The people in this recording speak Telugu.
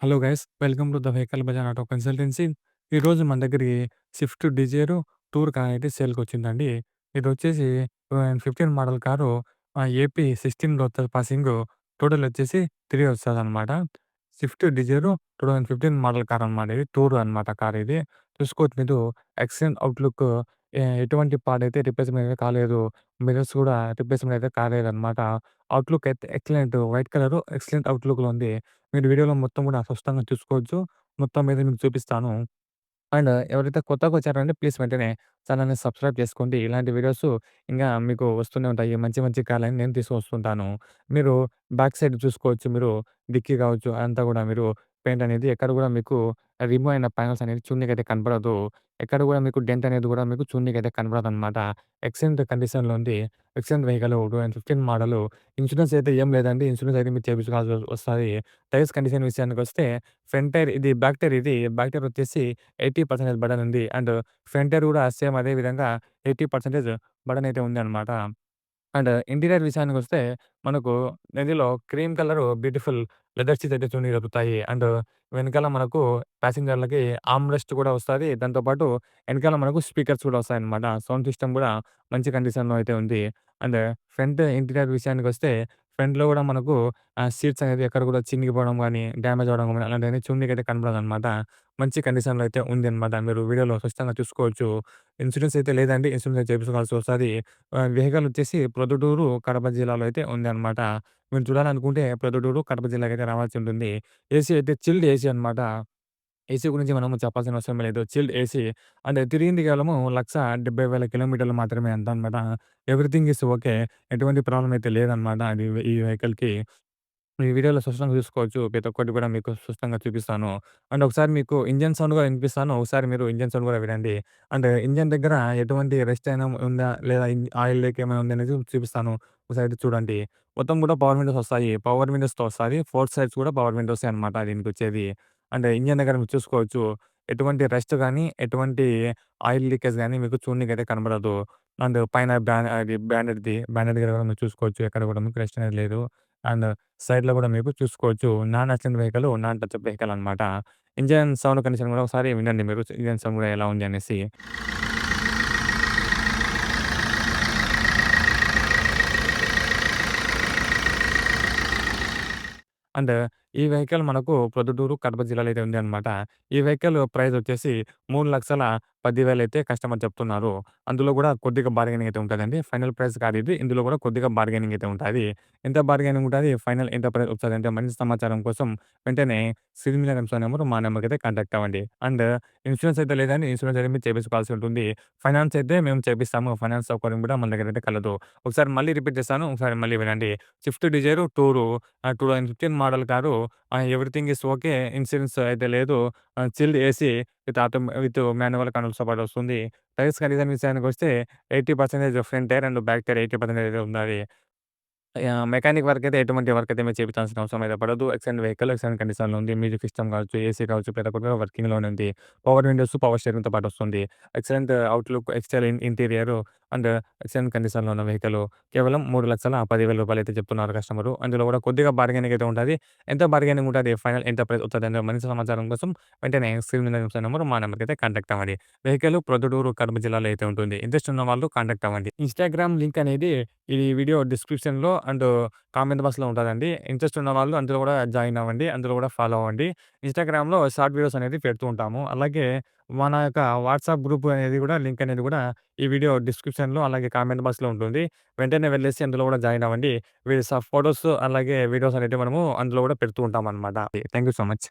Hello guys welcome to the vehicle bazaar auto consultancy. ఈరోజు మన దగ్గరికి స్విఫ్ట్ డిజైర్ టూర్ కార్ అయితే సేల్‌కొచ్చిందండి. ఇదొచ్చేసి ఆహ్, 15 మోడల్ కారు ఏపీ 16 లోతల్ పాసింగ్ టోటల్ వచ్చేసి త్రీ వస్తుంది అనమాట స్విఫ్ట్ డిజైర్ 2015 మోడల్ కార్ అనమాట ఇది. టూర్ అనమాట కార్ ఇది. చూసుకోవచ్చు మీరు ఎక్సలెంట్ అవుట్‌లుక్ ఎ ఎటువంటి పాడైతే రిప్లేస్‌మెంట్ అయితే కాలేదు. మిర్రర్స్ కూడా రిప్లేస్‌మెంట్ అయితే కాలేదనమాట. అవుట్‌లుక్ అయితే ఎక్సలెంట్ వైట్ కలర్ ఎక్సలెంట్ అవుట్‌లుక్‌లో ఉంది. మీరు వీడియోలో మొత్తం కూడా స్పష్టంగా చూసుకోవచ్చు. మొత్తం మీద మీకు చూపిస్తాను. అండ్ ఎవరైతే కొత్తగా వచ్చారంటే ప్లీజ్ వెంటనే ఛానెల్‌ని సబ్స్క్రైబ్ చేసుకోండి. ఇలాంటి వీడియోస్ ఇంగా మీకు వస్తూనే ఉంటాయి. మంచి మంచి కార్‌లని నేను తీసుకొస్తుంటాను. మీరు బ్యాక్ సైడ్ చూసుకోవచ్చు మీరు డిక్కీ కావచ్చు అదంతా కూడా మీరు పెయింట్ అనేది ఎక్కడ కూడా మీకు రిమూవ్ అయిన ప్యానెల్స్ అనేది చూడనీకైతే కనపడదు. ఎక్కడ కూడా మీకు డెంట్ అనేది కూడా మీకు చూడనీకైతే కనపడదనమాట. ఎక్సెంట్ కండిషన్‌లో ఉంది. Excellent vehicle 2015 model. ఇన్స్యూరెన్స్ అయితే ఏం లేదండి. ఇన్స్యూరెన్స్ అయితే మీరు చేపించుకోవాల్సి వస్తది. టైర్స్ కండిషన్ విషయానికొస్తే ఫ్రంట్ టైర్ ఇది బ్యాక్ టైర్ ఇది. బ్యాక్ టైర్ వచ్చేసి 80% బడన్ ఉంది. అండ్ ఫ్రంట్ టైర్ కూడా సేమ్ అదే విధంగా 80% బడన్ అయితే ఉందనమాట. అండ్ ఇంటీరియర్ విషయానికొస్తే మనకు నదిలో cream colour beautiful leather seats అయితే చూడనీకి దొరుకుతాయి. అండ్ వెనకాల మనకు ప్యాసింజర్‌లకి ఆర్మ్ రెస్ట్ కూడా వస్తది. దాంతో పాటు ఎనకాల మనకు స్పీకర్స్ కూడా వస్తాయన్నమాట. సౌండ్ సిస్టమ్ కూడా మంచి కండిషన్‌లో అయితే ఉంది. అండ్ ఫ్రంట్ ఇంటీరియర్ విషయానికొస్తే ఫ్రంట్‌లో కూడా మనకు ఆహ్, సీట్స్ అనేది ఎక్కడ కూడా చినిగిపోవడం కానీ డ్యామేజ్ అవ్వడం గాని అలాంటివన్నీ చూడనీకైతే కనపడదనమాట. మంచి కండిషన్‌లో అయితే ఉందనమాట. మీరు వీడియోలో స్పష్టంగా చూసుకోవచ్చు. ఇన్స్యూరెన్స్ అయితే లేదండి. ఇన్స్యూరెన్స్ అయితే చేపించుకోవాల్సి ఆహ్, వెహికల్ వచ్చేసి ప్రొద్దుటూరు, కడప జిల్లాలో అయితే ఉందనమాట. మీరు చూడాలనుకుంటే ప్రొద్దుటూరు, కడప జిల్లాకైతే రావాల్సి ఉంటుంది. ఏసీ అయితే చిల్డ్ ఏసీ అనమాట. ఏసీ గురించి మనము చెప్పాల్సిన అవసరం లేదు. చిల్డ్ ఏసీ అండ్ తిరిగింది కేవలము 1,70,000 కిలోమీటర్లు మాత్రమే అంతనమాట. Everything is okay. ఎటువంటి ప్రాబ్లమ్ అయితే లేదనమాట. అది ఈ వెహికల్‌కి. ఈ వీడియోలో స్పష్టంగా చూసుకోవచ్చు. ప్రతి ఒక్కటి కూడా మీకు స్పష్టంగా చూపిస్తాను. అండ్ ఒకసారి మీకు ఇంజిన్ సౌండ్ కూడా వినిపిస్తాను. ఒకసారి మీరు ఇంజిన్ సౌండ్ కూడా వినండి. అండ్ ఇంజిన్ దగ్గర ఎటువంటి రెస్ట్ అయినా ఉందా? లేదా ఇన్ ఆయిల్ లీక్ ఏమైనా ఉందా అనేది చూపిస్తాను. ఒకసారి అయితే చూడండి. మొత్తం కూడా పవర్ విండోస్ వస్తాయి. పవర్ విండోస్‌తో వస్తాది. 4 సైడ్స్ కూడా పవర్ విండోసే అనమాట దీనికొచ్చేది. అండ్ ఇంజిన్ దగ్గర మీరు చూసుకోవచ్చు. ఎటువంటి రస్ట్ గాని, ఎటువంటి ఆయిల్ లీకేజ్ గాని మీకు చూడనీకైతే కనబడదు అండ్ పైన బ్యా అది బ్రాండెడ్‌ది. దగ్గర కూడా మీరు చూసుకోవచ్చు. ఎక్కడ కూడా మీకు రెస్ట్ అనేది లేదు. అండ్ సైడ్‌లో కూడా మీకు చూసుకోవచ్చు. Non accident vehicle, non touch vehicle అనమాట. ఇంజిన్ సౌండ్ కండిషన్ కూడా ఒకసారి వినండి మీరు. ఇంజిన్ సౌండ్ కూడా ఎలా ఉంది అనేసి. అండ్ ఈ వెహికల్ మనకు ప్రొద్దుటూరు, కడప జిల్లాలో అయితే ఉందనమాట. ఈ వెహికల్ ప్రైస్ వచ్చేసి పదివేలు అయితే కస్టమర్ చెప్తున్నారు. అందులో కూడా కొద్దిగా బార్గెనింగ్ అయితే ఉంటదండి. ఫైనల్ ప్రైస్ కాదు ఇది. ఇందులో కూడా కొద్దిగా బార్గెనింగ్ అయితే ఉంటుంది ఎంత బార్గెనింగ్ ఉంటుంది ఫైనల్ ఎంత ప్రైస్ వస్తదంటే మంచి సమాచారం కోసం వెంటనే స్క్రీన్ మీద కనిపిస్తున్న నెంబర్ మా నెంబర్‌కైతే కాంటాక్ట్ అవ్వండి. అండ్ ఇన్స్యూరెన్స్ అయితే లేదండి. ఇన్స్యూరెన్స్ అయితే మీరు చేపించుకోవాల్సి ఉంటుంది. ఫైనాన్స్ అయితే మేము చేపిస్తాము. ఫైనాన్స్ సౌకర్యం కూడా మన దగ్గర అయితే కలదు. ఒకసారి మళ్ళీ రిపీట్ చేస్తాను. ఒకసారి మళ్ళీ వినండి. స్విఫ్ట్ డిజైర్ టూరు ఆహ్, 2015 model car everything is okay. Insurance అయితే లేదు. ఆహ్, chilled AC with auto with manual కంట్రోల్స్‌తో పాటు వస్తుంది. టైర్స్ కండిషన్ విషయానికొస్తే 80% front tyre and back tyre 80% ఉన్నది. యాహ్! మెకానిక్ వర్క్ అయితే ఎటువంటి వర్క్ అయితే మీరు చేపించాల్సిన అవసరం అయితే పడదు. ఎక్సలెంట్ వెహికల్, ఎక్సలెంట్ కండిషన్‌లో ఉంది. మ్యూజిక్ సిస్టమ్ కావచ్చు, ఏసీ కావచ్చు పెద్ద కూడా వర్కింగ్‌లోనే ఉంది. పవర్ విండోస్, పవర్ స్టీరింగ్‌తో పాటు వస్తుంది. Excellent outlook, excellent interior and excellent కండిషన్‌లో ఉన్న వెహికల్. కేవలం 3,10,000 అయితే చెప్తున్నారు కస్టమరు. అందులో కూడా కొద్దిగా బార్గెనింగ్ అయితే ఉంటది. ఎంత బార్గెనింగ్ ఉంటది? ఫైనల్ ఎంత ప్రైస్ వస్తదనే మరింత సమాచారం కోసం వెంటనే స్క్రీన్ మీద కనిపిస్తున్న నంబర్ మా నంబర్‌కైతే కాంటాక్ట్ అవ్వండి. వెహికల్ ప్రొద్దుటూరు, కడప జిల్లాలో అయితే ఉంటుంది. ఇంట్రెస్ట్ ఉన్న వాళ్ళు కాంటాక్ట్ అవ్వండి. ఇన్‌స్టాగ్రామ్ లింక్ అనేది ఈ వీడియో డిస్క్రిప్షన్‌లో అండ్ కామెంట్ బాక్స్‌లో ఉంటుందండి ఇంట్రెస్ట్ ఉన్న వాళ్ళు అందులో కూడా జాయిన్ అవ్వండి. అందులో కూడా ఫాలో అవ్వండి. ఇన్‌స్టాగ్రామ్‌లో షార్ట్ వీడియోస్ అనేది పెడుతూ ఉంటాము. అలాగే మన యొక్క వాట్సాప్ గ్రూప్ అనేది కూడా లింక్ అనేది కూడా ఈ వీడియో డిస్క్రిప్షన్‌లో అలాగే కామెంట్ బాక్స్‌లో ఉంటుంది. వెంటనే వెళ్ళేసి అందులో కూడా జాయిన్ అవ్వండి. వీళ్ళ ఫోటోస్ అలాగే వీడియోస్ అనేటివి మనము అందులో కూడా పెడుతూ ఉంటామనమాట. Thank you so much.